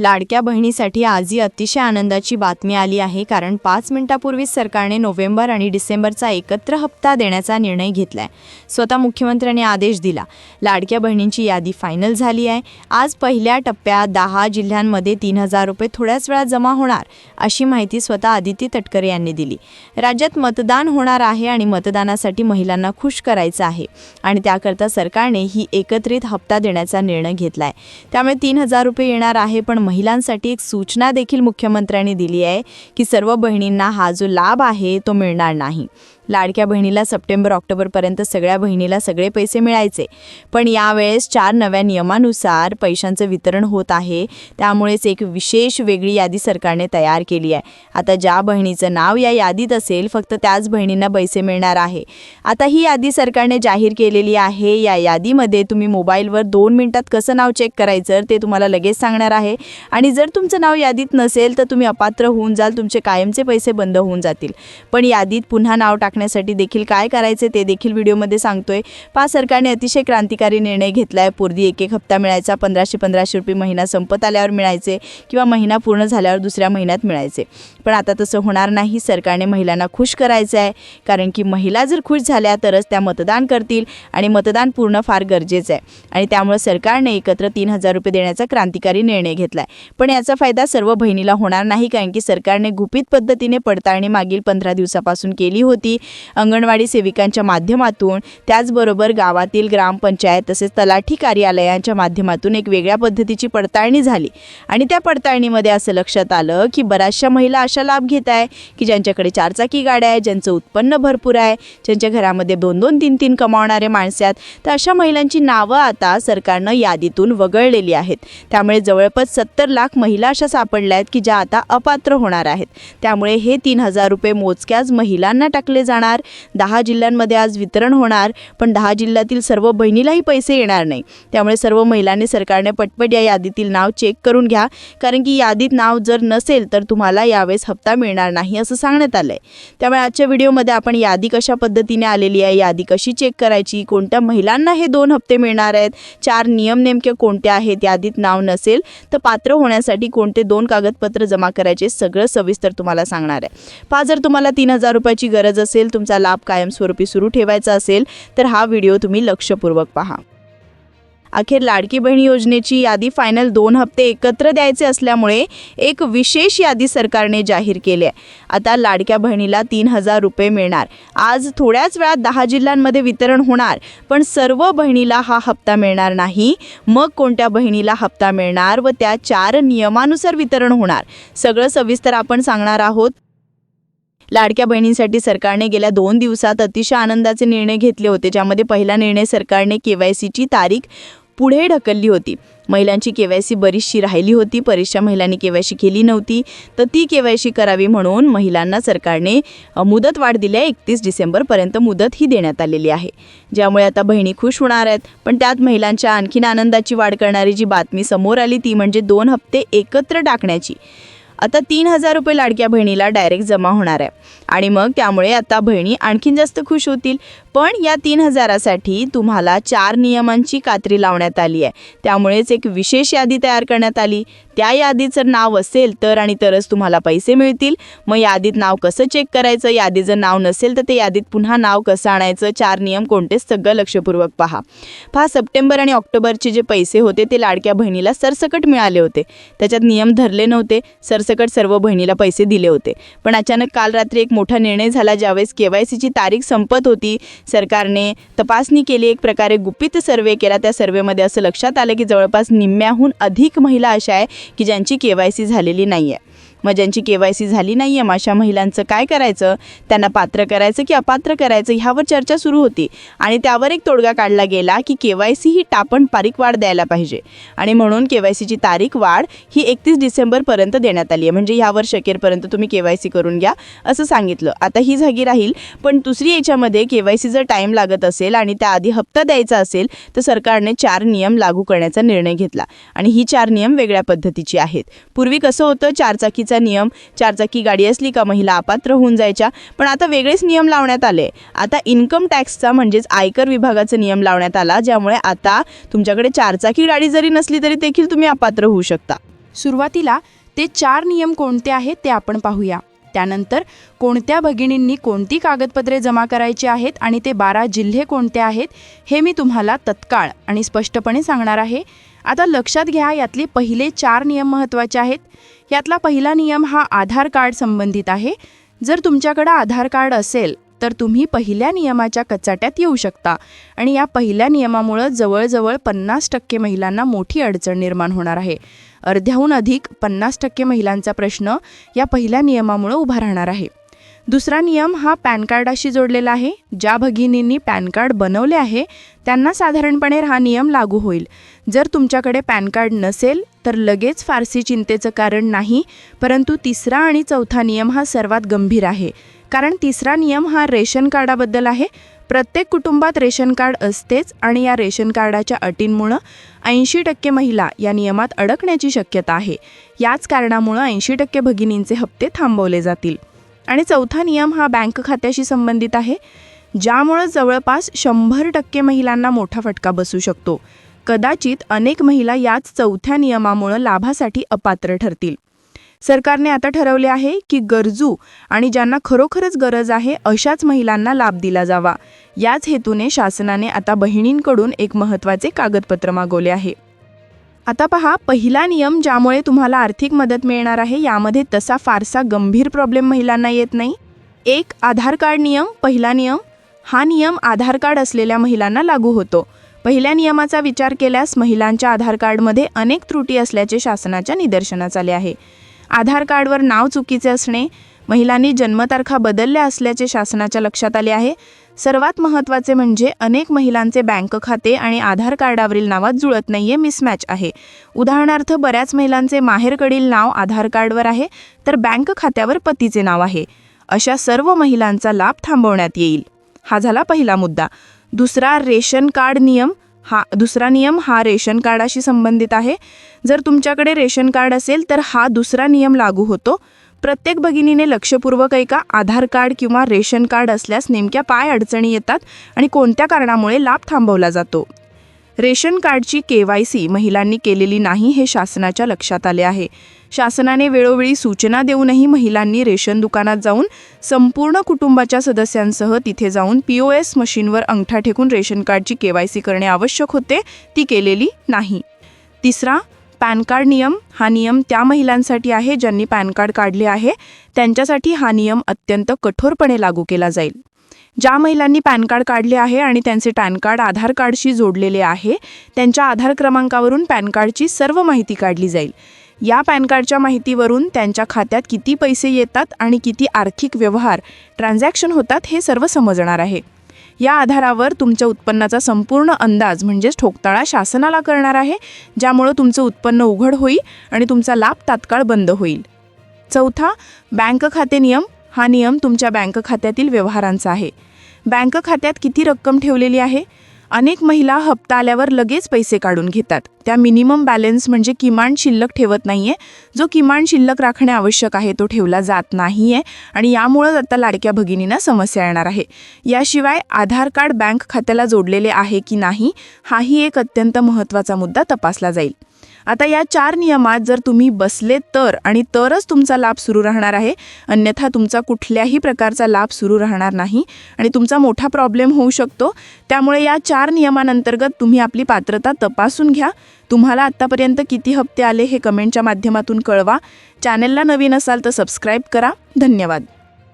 लाडक्या बहिणीसाठी आजही अतिशय आनंदाची बातमी आली आहे कारण पाच मिनिटापूर्वीच सरकारने नोव्हेंबर आणि डिसेंबरचा एकत्र हप्ता देण्याचा निर्णय घेतला आहे स्वतः मुख्यमंत्र्यांनी आदेश दिला. लाडक्या बहिणींची यादी फायनल झाली आहे. आज पहिल्या टप्प्यात दहा जिल्ह्यांमध्ये तीन हजार रुपये थोड्याच वेळात जमा होणार अशी माहिती स्वतः आदिती तटकरे यांनी दिली. राज्यात मतदान होणार आहे आणि मतदानासाठी महिलांना खुश करायचं आहे आणि त्याकरता सरकारने ही एकत्रित हप्ता देण्याचा निर्णय घेतला आहे त्यामुळे तीन हजार रुपये येणार आहे पण महिलांसाठी एक सूचना देखील मुख्यमंत्र्यांनी दिली आहे की सर्व बहिणींना हा जो लाभ आहे तो मिळणार नाही. लाडक्या बहिणीला सप्टेंबर ऑक्टोबरपर्यंत सगळ्या बहिणीला सगळे पैसे मिळायचे. पण यावेळेस चार नव्या नियमानुसार पैशांचं वितरण होत आहे. त्यामुळेच एक विशेष वेगळी यादी सरकारने तयार केली आहे. आता ज्या बहिणीचं नाव या यादीत असेल फक्त त्याच बहिणींना पैसे मिळणार आहे. आता ही यादी सरकारने जाहीर केलेली आहे. या यादीमध्ये तुम्ही मोबाईलवर दोन मिनिटात कसं नाव चेक करायचं ते तुम्हाला लगेच सांगणार आहे. आणि जर तुमचं नाव यादीत नसेल तर तुम्ही अपात्र होऊन जाल तुमचे कायमचे पैसे बंद होऊन जातील. पण यादीत पुन्हा नाव टाकण्यासाठी देखील काय करायचे ते देखील व्हिडिओमध्ये सांगतोय. पा सरकारने अतिशय क्रांतिकारी निर्णय घेतला आहे पूर्वी एक एक हप्ता मिळायचा. पंधराशे पंधराशे रुपये महिना संपत आल्यावर मिळायचे किंवा महिना पूर्ण झाल्यावर दुसऱ्या महिन्यात मिळायचे. पण आता तसं होणार नाही. सरकारने महिलांना खुश करायचं आहे. कारण की महिला जर खुश झाल्या तरच त्या मतदान करतील आणि मतदान पूर्ण फार गरजेचं आहे. आणि त्यामुळे सरकारने एकत्र तीन हजार रुपये देण्याचा क्रांतिकारी निर्णय घेतला आहे पण याचा फायदा सर्व बहिणीला होणार नाही. कारण की सरकारने गुपित पद्धतीने पडताळणी मागील पंधरा दिवसापासून केली होती. अंगणवाडी सेविकांच्या माध्यमातून. त्याचबरोबर गावातील ग्रामपंचायत तसेच तलाठी कार्यालयांच्या माध्यमातून एक वेगळ्या पद्धतीची पडताळणी झाली. आणि त्या पडताळणीमध्ये असं लक्षात आलं की बऱ्याचशा महिला अशा लाभ घेत आहे की ज्यांच्याकडे चारचाकी गाड्या आहे ज्यांचं उत्पन्न भरपूर आहे ज्यांच्या घरामध्ये दोन दोन तीन तीन कमावणारे माणसे आहेत. तर अशा महिलांची नावं आता सरकारनं यादीतून वगळलेली आहेत. त्यामुळे जवळपास सत्तर लाख महिला अशा सापडल्या आहेत की ज्या आता अपात्र होणार आहेत. त्यामुळे हे तीन हजार रुपये मोजक्याच महिलांना टाकले जाणार. दहा जिल्ह्यांमध्ये आज वितरण होणार पण दहा जिल्ह्यातील सर्व बहिणीलाही पैसे येणार नाही. त्यामुळे सर्व महिलांनी सरकारने पटपट या यादीतील नाव चेक करून घ्या. कारण की यादीत नाव जर नसेल तर तुम्हाला यावेळेस हप्ता मिळणार नाही असं सांगण्यात आलं आहे त्यामुळे आजच्या व्हिडिओमध्ये आपण यादी कशा पद्धतीने आलेली आहे यादी कशी चेक करायची कोणत्या महिलांना हे दोन हप्ते मिळणार आहेत चार नियम नेमके कोणते आहेत यादीत नाव नसेल तर पात्र होण्यासाठी कोणते दोन कागदपत्र जमा करायचे सगळं सविस्तर तुम्हाला सांगणार आहे. पहा जर तुम्हाला तीन हजार रुपयाची गरज असेल तुमचा लाभ कायमस्वरूपी सुरू ठेवायचा असेल तर हा व्हिडिओ तुम्ही लक्षपूर्वक पहा. अखेर लाडकी बहिणी योजनेची यादी फायनल दोन हप्ते एकत्र द्यायचे असल्यामुळे एक विशेष यादी सरकारने जाहीर केली आहे. आता लाडक्या बहिणीला तीन हजार रुपये मिळणार. आज थोड्याच वेळात दहा जिल्ह्यांमध्ये वितरण होणार पण सर्व बहिणीला हा हप्ता मिळणार नाही. मग कोणत्या बहिणीला हप्ता मिळणार व त्या चार नियमानुसार वितरण होणार? सगळं सविस्तर आपण सांगणार आहोत. लाडक्या बहिणींसाठी सरकारने गेल्या दोन दिवसात अतिशय आनंदाचे निर्णय घेतले होते ज्यामध्ये पहिला निर्णय सरकारने के वाय सीची तारीख पुढे ढकलली होती. महिलांची के वाय सी बरीचशी राहिली होती बरीचशा महिलांनी के वाय सी केली नव्हती तर ती के वाय सी करावी म्हणून महिलांना सरकारने मुदत वाढ दिली आहे एकतीस डिसेंबरपर्यंत मुदत ही देण्यात आलेली आहे. ज्यामुळे आता बहिणी खुश होणार आहेत पण त्यात महिलांच्या आणखीन आनंदाची वाढ करणारी जी बातमी समोर आली ती म्हणजे दोन हप्ते एकत्र टाकण्याची. आता तीन हजार रुपये लाडक्या बहिणीला डायरेक्ट जमा होणार आहे. आणि मग त्यामुळे आता बहिणी आणखीन जास्त खुश होतील. पण या तीन हजारासाठी तुम्हाला चार नियमांची कात्री लावण्यात आली आहे. त्यामुळेच एक विशेष यादी तयार करण्यात आली. त्या यादीत जर नाव असेल तर आणि तरच तुम्हाला पैसे मिळतील. मग यादीत नाव कसं चेक करायचं? यादीत जर नाव नसेल तर ते यादीत पुन्हा नाव कसं आणायचं? चार नियम कोणते? सगळं लक्षपूर्वक पहा. पहा सप्टेंबर आणि ऑक्टोबरचे जे पैसे होते ते लाडक्या बहिणीला सरसकट मिळाले होते. त्याच्यात नियम धरले नव्हते. सरसकट सर्व बहिणीला पैसे दिले होते. पण अचानक काल रात्री एक मोठा निर्णय झाला ज्यावेळेस के वाय सीची तारीख संपत होती. सरकारने तपासणी केली एक प्रकारे गुपित सर्वे केला. त्या सर्वेमध्ये असं लक्षात आलं की जवळपास निम्म्याहून अधिक महिला अशा आहे की ज्यांची के वाय सी झालेली नाही आहे मग ज्यांची के वाय सी झाली नाही आहे मग अशा महिलांचं काय करायचं? त्यांना पात्र करायचं की अपात्र करायचं? ह्यावर चर्चा सुरू होती. आणि त्यावर एक तोडगा काढला गेला की के वाय सी ही टापण पारीक वाढ द्यायला पाहिजे. आणि म्हणून के वाय सीची तारीख वाढ ही एकतीस डिसेंबरपर्यंत देण्यात आली आहे म्हणजे ह्या अखेरपर्यंत तुम्ही के वाय सी करून घ्या असं सांगितलं. आता ही जागी राहील. पण दुसरी याच्यामध्ये के वाय सी जर टाईम लागत असेल आणि त्याआधी हप्ता द्यायचा असेल तर सरकारने चार नियम लागू करण्याचा निर्णय घेतला. आणि ही चार नियम वेगळ्या पद्धतीची आहेत. पूर्वी कसं होतं? चारचाकीचा नियम. चारचाकी गाडी असली का महिला अपात्र होऊन जायच्या. पण आता वेगळेच नियम लावण्यात आले. आता इन्कम टॅक्सचा म्हणजेच आयकर विभागाचा नियम लावण्यात आला ज्यामुळे आता तुमच्याकडे चारचाकी गाडी जरी नसली तरी देखील तुम्ही अपात्र होऊ शकता. सुरुवातीला ते चार नियम कोणते आहेत ते आपण पाहूया. त्यानंतर कोणत्या भगिनींनी कोणती कागदपत्रे जमा करायची आहेत आणि ते बारा जिल्हे कोणते आहेत हे मी तुम्हाला तत्काळ आणि स्पष्टपणे सांगणार आहे. आता लक्षात घ्या यातले पहिले चार नियम महत्त्वाचे आहेत. यातला पहिला नियम हा आधार कार्ड संबंधित आहे. जर तुमच्याकडं आधार कार्ड असेल तर तुम्ही पहिल्या नियमाच्या कचाट्यात येऊ शकता. आणि या पहिल्या नियमामुळं जवळजवळ पन्नास टक्के महिलांना मोठी अडचण निर्माण होणार आहे. अर्ध्याहून अधिक पन्नास टक्के महिलांचा प्रश्न या पहिल्या नियमामुळं उभा राहणार आहे. दुसरा नियम हा पॅन कार्डाशी जोडलेला आहे ज्या भगिनींनी पॅन कार्ड बनवले आहे त्यांना साधारणपणे हा नियम लागू होईल. जर तुमच्याकडे पॅन कार्ड नसेल तर लगेच फारसी चिंतेचं कारण नाही परंतु तिसरा आणि चौथा नियम हा सर्वात गंभीर आहे. कारण तिसरा नियम हा रेशन कार्डाबद्दल आहे. प्रत्येक कुटुंबात रेशन कार्ड असतेच आणि या रेशन कार्डाच्या अटींमुळं ऐंशी टक्के महिला या नियमात अडकण्याची शक्यता आहे. याच कारणामुळं ऐंशी टक्के भगिनींचे हप्ते थांबवले जातील. आणि चौथा नियम हा बँक खात्याशी संबंधित आहे. ज्यामुळं जवळपास शंभर टक्के महिलांना मोठा फटका बसू शकतो. कदाचित अनेक महिला याच चौथ्या नियमामुळं लाभासाठी अपात्र ठरतील. सरकारने आता ठरवले आहे की गरजू आणि ज्यांना खरोखरच गरज आहे अशाच महिलांना लाभ दिला जावा. याच हेतूने शासनाने आता बहिणींकडून एक महत्त्वाचे कागदपत्र मागवले आहे. आता पहा पहिला नियम ज्यामुळे तुम्हाला आर्थिक मदत मिळणार आहे यामध्ये तसा फारसा गंभीर प्रॉब्लेम महिलांना येत नाही. एक आधार कार्ड नियम पहिला नियम. हा नियम आधार कार्ड असलेल्या महिलांना लागू होतो. पहिल्या नियमाचा विचार केल्यास महिलांच्या आधार कार्डमध्ये अनेक त्रुटी असल्याचे शासनाच्या निदर्शनास आले आहे. आधार कार्डवर नाव चुकीचे असणे महिलांनी जन्मतारखा बदलल्या असल्याचे शासनाच्या लक्षात आले आहे. सर्वात महत्त्वाचे म्हणजे अनेक महिलांचे बँक खाते आणि आधार कार्डावरील नावात जुळत नाहीये मिसमॅच आहे. उदाहरणार्थ बऱ्याच महिलांचे माहेरकडील नाव आधार कार्डवर आहे तर बँक खात्यावर पतीचे नाव आहे. अशा सर्व महिलांचा लाभ थांबवण्यात येईल. हा झाला पहिला मुद्दा. दुसरा रेशन कार्ड नियम हा दुसरा नियम हा रेशन कार्डाशी संबंधित आहे. जर तुमच्याकडे रेशन कार्ड असेल तर हा दुसरा नियम लागू होतो. प्रत्येक भगिनीने लक्षपूर्वक ऐका आधार कार्ड किंवा रेशन कार्ड असल्यास नेमक्या पाय अडचणी येतात आणि कोणत्या कारणामुळे लाभ थांबवला जातो. रेशन कार्डची के वाय सी महिलांनी केलेली नाही हे शासनाच्या लक्षात आले आहे. शासनाने वेळोवेळी सूचना देऊनही महिलांनी रेशन दुकानात जाऊन संपूर्ण कुटुंबाच्या सदस्यांसह तिथे जाऊन पी ओ एस मशीनवर अंगठा ठेकून रेशन कार्डची के वाय सी करणे आवश्यक होते ती केलेली नाही. तिसरा पॅन कार्ड नियम. हा नियम त्या महिलांसाठी आहे ज्यांनी पॅन कार्ड काढले आहे. त्यांच्यासाठी हा नियम अत्यंत कठोरपणे लागू केला जाईल. ज्या महिलांनी पॅन कार्ड काढले आहे आणि त्यांचे पॅन कार्ड आधार कार्डशी जोडलेले आहे त्यांच्या आधार क्रमांकावरून पॅन कार्डची सर्व माहिती काढली जाईल. या पॅन कार्डच्या माहितीवरून त्यांच्या खात्यात किती पैसे येतात आणि किती आर्थिक व्यवहार ट्रान्झॅक्शन होतात हे सर्व समजणार आहे. या आधारावर तुमच्या उत्पन्नाचा संपूर्ण अंदाज म्हणजेच ठोकताळा शासनाला करणार आहे ज्यामुळं तुमचं उत्पन्न उघड होईल आणि तुमचा लाभ तात्काळ बंद होईल. चौथा बँक खाते नियम. हा नियम तुमच्या बँक खात्यातील व्यवहारांचा आहे. बँक खात्यात किती रक्कम ठेवलेली आहे? अनेक महिला हप्ता आल्यावर लगेच पैसे काढून घेतात. त्या मिनिमम बॅलन्स म्हणजे किमान शिल्लक ठेवत नाही आहे जो किमान शिल्लक राखणे आवश्यक आहे तो ठेवला जात नाही आहे आणि यामुळं आता लाडक्या भगिनींना समस्या येणार आहे. याशिवाय आधार कार्ड बँक खात्याला जोडलेले आहे की नाही हाही एक अत्यंत महत्त्वाचा मुद्दा तपासला जाईल. आता या चार नियमात जर तुम्ही बसले तर आणि तरच तुमचा लाभ सुरू राहणार आहे अन्यथा तुमचा कुठल्याही प्रकारचा लाभ सुरू राहणार नाही आणि तुमचा मोठा प्रॉब्लेम होऊ शकतो. त्यामुळे या चार नियमांअंतर्गत तुम्ही आपली पात्रता तपासून घ्या. तुम्हाला आत्तापर्यंत किती हप्ते आले हे कमेंटच्या माध्यमातून कळवा. चॅनलला नवीन असाल तर सबस्क्राईब करा. धन्यवाद.